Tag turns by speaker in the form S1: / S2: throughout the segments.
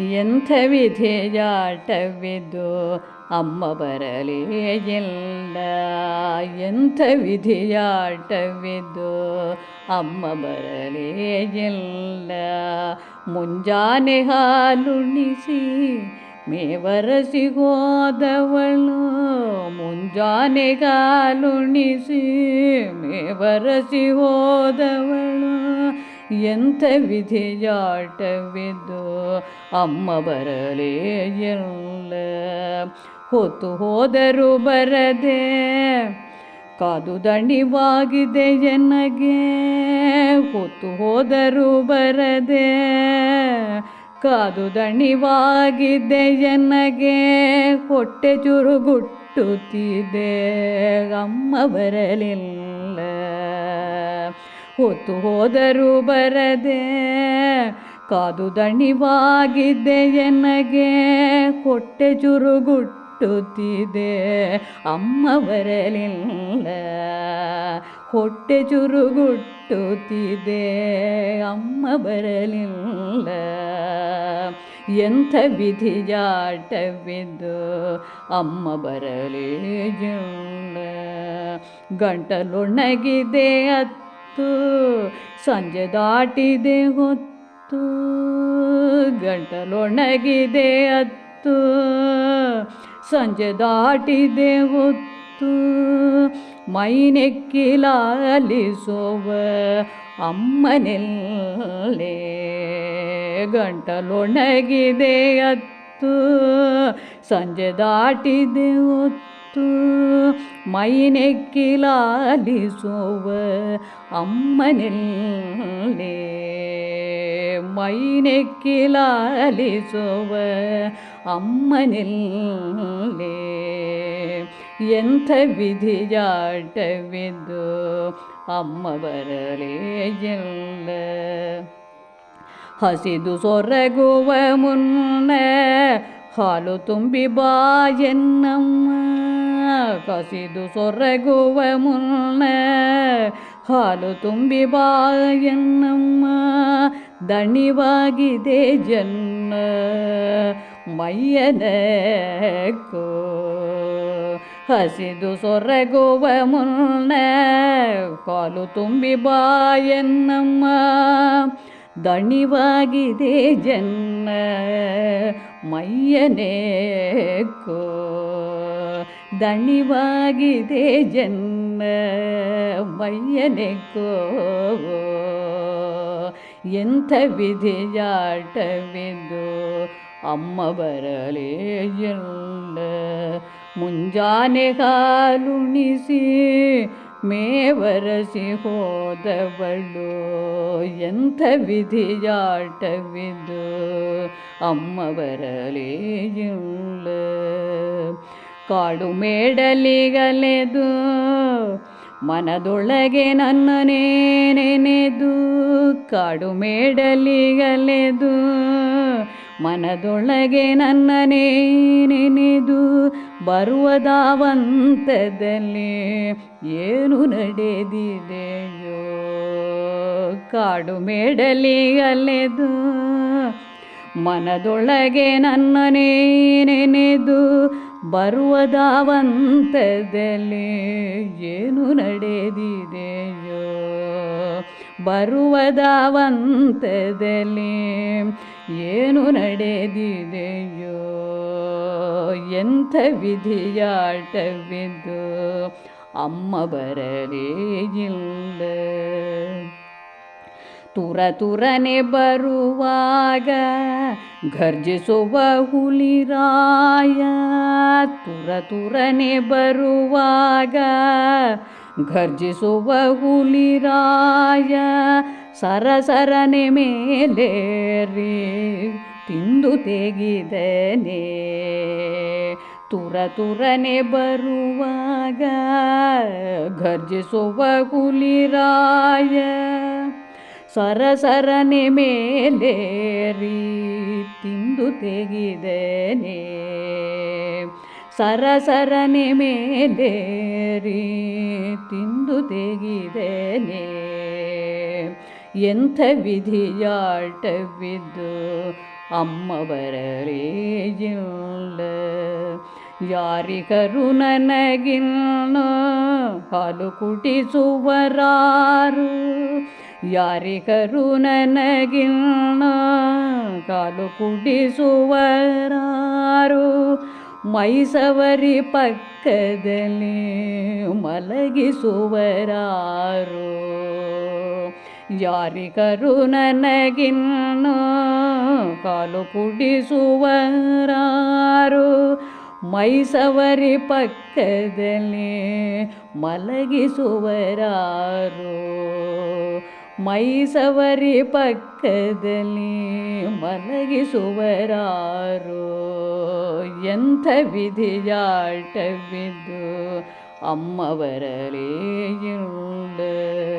S1: ಎಂಥ ವಿಧಿಯಾಟವಿದು ಅಮ್ಮ ಬರಲೇ ಇಲ್ಲ ಎಂಥ ವಿಧಿಯಾಟವಿದು ಅಮ್ಮ ಬರಲೇ ಇಲ್ಲ ಮುಂಜಾನೆ ಹಾಲುಣಿಸಿ ಮೇವರಸಿ ಹೋದವಳು. ಮುಂಜಾನೆ ಹಾಲುಣಿಸಿ ಮೇವರಸಿ ಹೋದವಳು. ಎಂಥ ವಿಧಿಯಾಟವಿದು ಅಮ್ಮ ಬರಲೇ ಎಲ್ಲ. ಹೊತ್ತು ಹೋದರೂ ಬರದೆ ಕಾದು ದಣಿವಾಗಿದೆ ಎನಗೆ. ಹೊತ್ತು ಹೋದರೂ ಬರದೆ ಕಾದು ದಣಿವಾಗಿದೆ ಎನಗೆ. ಹೊಟ್ಟೆ ಚುರುಗುಟ್ಟುತ್ತಿದೆ. ಅಮ್ಮ ಬರಲಿಲ್ಲ. ಹೊತ್ತು ಹೋದರೂ ಬರದೆ ಕಾದು ಎನಗೆ, ಹೊಟ್ಟೆ ಚುರುಗುಟ್ಟುತ್ತಿದೆ ಅಮ್ಮ ಬರಲಿಲ್ಲ ಹೊಟ್ಟೆ ಚುರುಗುಟ್ಟುತ್ತಿದೆ ಅಮ್ಮ ಬರಲಿಲ್ಲ ಎಂಥ ವಿಧಿಯಾಟವಿದ್ದು ಅಮ್ಮ ಬರಲಿಲ್ಲ. ಗಂಟಲೊಣಗಿದೆ ಅತ್ತು ಸಂಜೆ ದಾಟಿದೆ ಹೊತ್ತು, ಗಂಟಲೊಣಗಿದೆ ಅತ್ತು, ಸಂಜೆ ದಾಟಿದೆ ಹೊತ್ತು ಮೈನೆಕ್ಕಿಲಾಲಿಸುವ ಅಮ್ಮನೆಲ್ಲೇ. ಗಂಟಲೊಣಗಿದೆ ಅತ್ತು, ಸಂಜೆ ದಾಟಿದೆ ಹೊತ್ತು ಮೈನೆಕ್ಕಿಲಾಲಿಸುವ ಅಮ್ಮನೆಲ್ಲೇ ಮೈನೆಕ್ಕಿಲಾಲಿಸುವ ಅಮ್ಮನೆಲ್ಲೇ ಎಂಥ ವಿಧಿಯಾಟವಿದ್ದು ಅಮ್ಮ ಬರಲೇ ಇಲ್ಲ ಹಸಿದು ಸೊರಗುವ ಮುನ್ನ ಹಾಲು ತುಂಬಿ ಬಾಯನ್ನಮ್ಮ ಹಸಿದು ಸೊರಗುವ ಮುನ್ನ ಹಾಲು ತುಂಬಿ ಬಾಯನ್ನಮ್ಮ ದಣಿವಾಗಿದೆ ಜನ್ನ ಮೈಯನಕ್ಕೋ ಹಸಿದು ಸೊರಗುವ ಮುನ್ನ ಕಾಲು ತುಂಬಿ ಬಾಯನ್ನಮ್ಮ ದಣಿವಾಗಿದೆ ಜನ್ನ ಮೈಯನೇಕೋ ದಣಿವಾಗಿದೆ ಜನ್ನ ಮೈಯನೆಕ್ಕೋ ಎಂಥ ವಿಧಿಯಾಟವಿದು ಅಮ್ಮ ಬರಲೇ ಇಲ್ಲ ಮುಂಜಾನೆ ಹಾಲುಣಿಸಿ ಮೇವರಸಿ ಹೋದವಳು ಎಂಥ ವಿಧಿಯಾಟವಿದು ಅಮ್ಮ ಬರಲೇ ಇಲ್ಲ ಕಾಡು ಮೇಡಲಿಗಲೆದು, ಮನದೊಳಗೆ ನನ್ನನೇ ನೆನೆದು ಕಾಡು ಮೇಡಲಿಗಲೆದು, ಮನದೊಳಗೆ ನನ್ನನೇ ನೆನೆದು ಬರುವ ದಾವಂತದಲ್ಲಿ ಏನು ನಡೆದಿದೆಯೋ, ಕಾಡು ಮೇಡಲಿ ಅಲೆದು ಮನದೊಳಗೆ ನನ್ನನೇ ನೆನೆದು ಬರುವ ದಾವಂತದಲ್ಲಿ ಏನು ನಡೆದಿದೆಯೋ? ಬರುವ ದಾವಂತದಲ್ಲಿ ಏನು ನಡೆದಿದೆಯೋ? ಎಂಥ ವಿಧಿಯಾಟವಿದ್ದು ಅಮ್ಮ ಬರಲೇ ಇಲ್ಲ. ತುರ ತುರನೆ ಬರುವಾಗ ಘರ್ಜಿಸುವ ಹುಲಿರಾಯ. ತುರ ತುರನೆ ಬರುವಾಗ ಘರ್ಜಿಸುವ ಹುಲಿರಾಯ. ಸರಸರನೆ ಮೇಲೇರಿ ತಿಂದು ತೆಗಿದನೆ. ತುರ ತುರನೆ ಬರುವಾಗ ಘರ್ಜಿಸುವ ಹುಲಿರಾಯ. ಸರಸರನೆ ಮೇಲೇರಿ ತಿಂದು ತೆಗಿದನೆ. ಸರಸರನೆ ಮೇಲೇರಿ ತಿಂದು ತೆಗಿದನೆ. ಎಂಥ ವಿಧಿಯಾಟವಿದ್ದು ಅಮ್ಮ ಬರಲೇಯಿಲ್ಲ ಯಾರಿಗರು ನನಗಿನ್ನ ಹಾಲು ಕುಡಿಸುವರಾರು ಯಾರಿಗರು ನನಗಿನ್ನ ಕಾಲು ಕುಡಿಸುವರಾರು ಮೈಸವರಿ ಪಕ್ಕದಲ್ಲಿ ಮಲಗಿಸುವರಾರು. ಯಾರಿಗರು ನನಗಿನ್ನ ಕಾಲು ಕುಡಿಸುವರಾರು ಮೈಸವರಿ ಪಕ್ಕದಲ್ಲಿ ಮಲಗಿಸುವರಾರು. ಮೈಸವರಿ ಪಕ್ಕದಲ್ಲಿ ಮಲಗಿಸುವರಾರು. ಎಂಥ ವಿಧಿಯಾಟವಿದ್ದು ಅಮ್ಮವರಲೇ ಗೋವಕಾವನೆ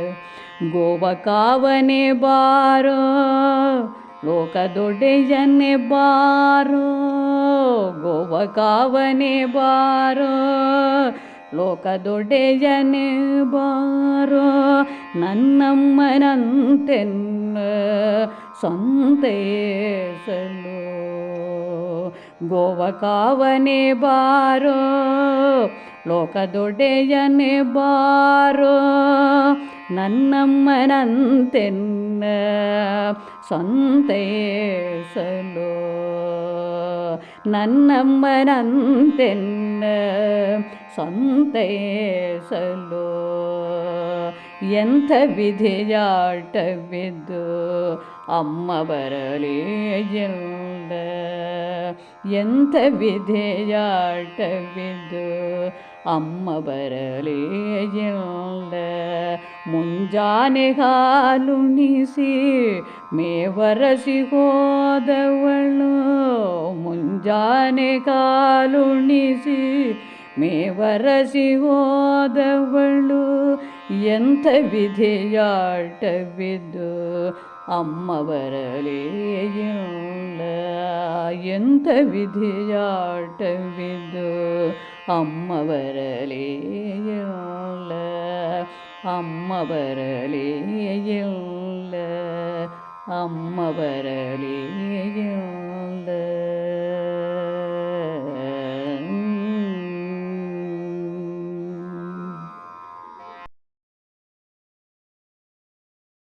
S1: ಗೋವ ಕಾವನೆ ಬಾರೋ ಲೋಕದೊಡೆಯನೆ ಬಾರೋ. ಗೋವಕಾವನೆ ಬಾರೋ ಲೋಕದೊಡೆಯನೆ ಬಾರೋ ನನ್ನಮ್ಮನಂತೆನ್ನ ಸಂತೇಸಲು. ಗೋವ ಕಾವನೆ ಬಾರೋ ಲೋಕದೊಡೆಯನೆ ಬಾರೋ ನನ್ನಮ್ಮನಂತೆನ್ನ ಸಂತೇಸಲು. ನನ್ನಮ್ಮನಂತೆನ್ನ ಸಂತೇಸಲು ಎಂಥ ವಿಧಿಯಾಟವಿದ್ದು ಅಮ್ಮ ಬರಲಿ ಬರಲೇಯಿಲ್ಲ ಎಂಥ ವಿಧಿಯಾಟವಿದ್ದು ಅಮ್ಮ ಬರಲಿ ಬರಲೇಯಿಲ್ಲ ಮುಂಜಾನೆ ಹಾಲುಣಿಸಿ ಮೇವರಸಿ ಹೋದವಳು. ಮುಂಜಾನೆ ಕಾಲುಣಿಸಿ ಮೇವರಸಿ ಹೋದವಳು ಎಂಥ ವಿಧಿಯಾಟವಿದ್ದು ಅಮ್ಮ ಬರಲೇಯಿಲ್ಲ ಎಂಥ ವಿಧಿಯಾಟವಿದ್ದು ಅಮ್ಮ ಬರಲೇಯಿಲ್ಲ ಅಮ್ಮ ಬರಲೇಯಿಲ್ಲ ಅಮ್ಮ ಬರಲೇಯಿಲ್ಲ